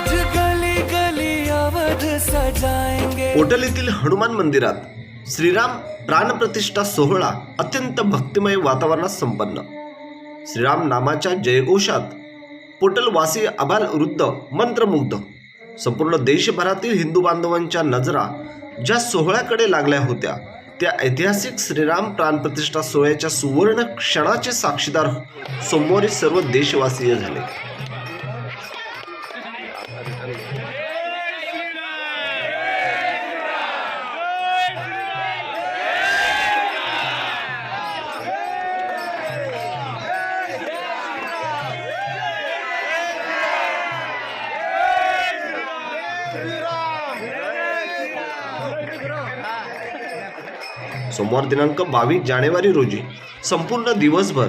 आज गली गली अवध सजाएंगे। येथील हनुमान मंदिरात श्रीराम प्राणप्रतिष्ठा सोहळा अत्यंत भक्तिमय वातावरणात संपन्न. श्रीराम नामाच्या जयघोषात पोटलवासी आबाल वृद्ध मंत्रमुग्ध. संपूर्ण देशभरातील हिंदू बांधवांच्या नजरा ज्या सोहळ्याकडे लागल्या होत्या त्या ऐतिहासिक श्रीराम प्राणप्रतिष्ठा सोहळ्याच्या सुवर्ण क्षणाचे साक्षीदार सोमवारी सर्व देशवासीय झाले. सोमवार दिनांक बावीस जानेवारी रोजी संपूर्ण दिवसभर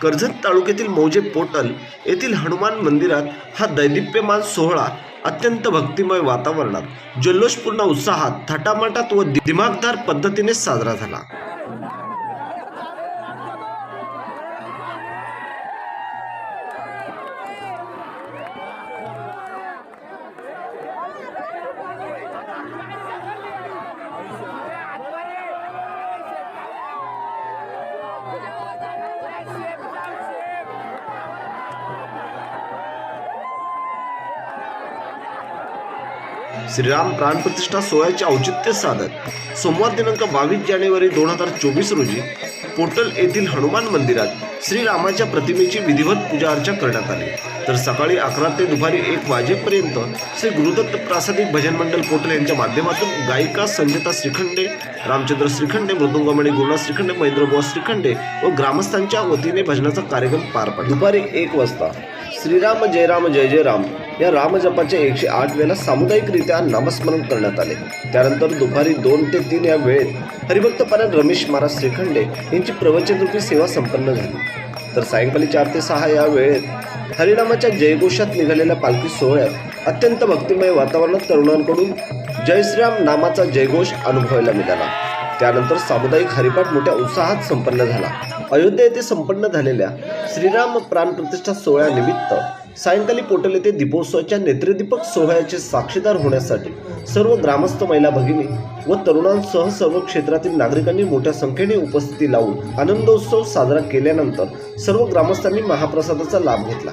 कर्जत तालुक्यातील मौजे पोटल येथील हनुमान मंदिरात हा दैदिप्यमान सोहळा अत्यंत भक्तिमय वातावरणात जल्लोषपूर्ण उत्साहात थाटामाटात व दिमागदार पद्धतीने साजरा झाला. श्रीराम प्राणप्रतिष्ठा सोहळ्याचे औचित्य साधत सोमवार दिनांक बावीस जानेवारी दोन हजार चोवीस रोजी पोर्टल येथील हनुमान मंदिरात श्रीरामाच्या प्रतिमेची विधिवत पूजा अर्चा करण्यात आली. तर सकाळी अकरा ते दुपारी एक वाजेपर्यंत श्री गुरुदत्त प्रासादिक भजन मंडळ पोर्टल यांच्या माध्यमातून गायिका संजता श्रीखंडे रामचंद्र श्रीखंडे मृदुंगमणी गुरुनाथ श्रीखंडे महेंद्रबुवा श्रीखंडे व ग्रामस्थांच्या वतीने भजनाचा कार्यक्रम पार पडला. दुपारी एक वाजता श्रीराम जय राम जय जय राम या रामजपाच्या एकशे आठ वेळेला सामुदायिकरित्या नामस्मरण करण्यात आले. त्यानंतर दुपारी दोन ते तीन या वेळेत हरिभक्त पारायण रमेश महाराज श्रीखंडे यांची प्रवचनरूपी सेवा संपन्न झाली. तर सायंकाळी चार ते सहा या वेळेत हरिनामाच्या जयघोषात निघालेल्या पालखी सोहळ्यात अत्यंत भक्तिमय वातावरणात तरुणांकडून जय श्रीराम नामाचा जयघोष अनुभवायला मिळाला. त्यानंतर सामुदायिक हरिपाठ मोठ्या उत्साहात संपन्न झाला. अयोध्या येथे संपन्न झालेल्या श्रीराम प्राणप्रतिष्ठा सोहळ्यानिमित्त सायंकाळी पोटल येथे दीपोत्सवाच्या नेत्रदीपक सोहळ्याचे साक्षीदार होण्यासाठी सर्व ग्रामस्थ महिला भगिनी व तरुणांसह सर्व क्षेत्रातील नागरिकांनी मोठ्या संख्येने उपस्थिती लावून आनंदोत्सव साजरा केल्यानंतर सर्व ग्रामस्थांनी महाप्रसादाचा लाभ घेतला.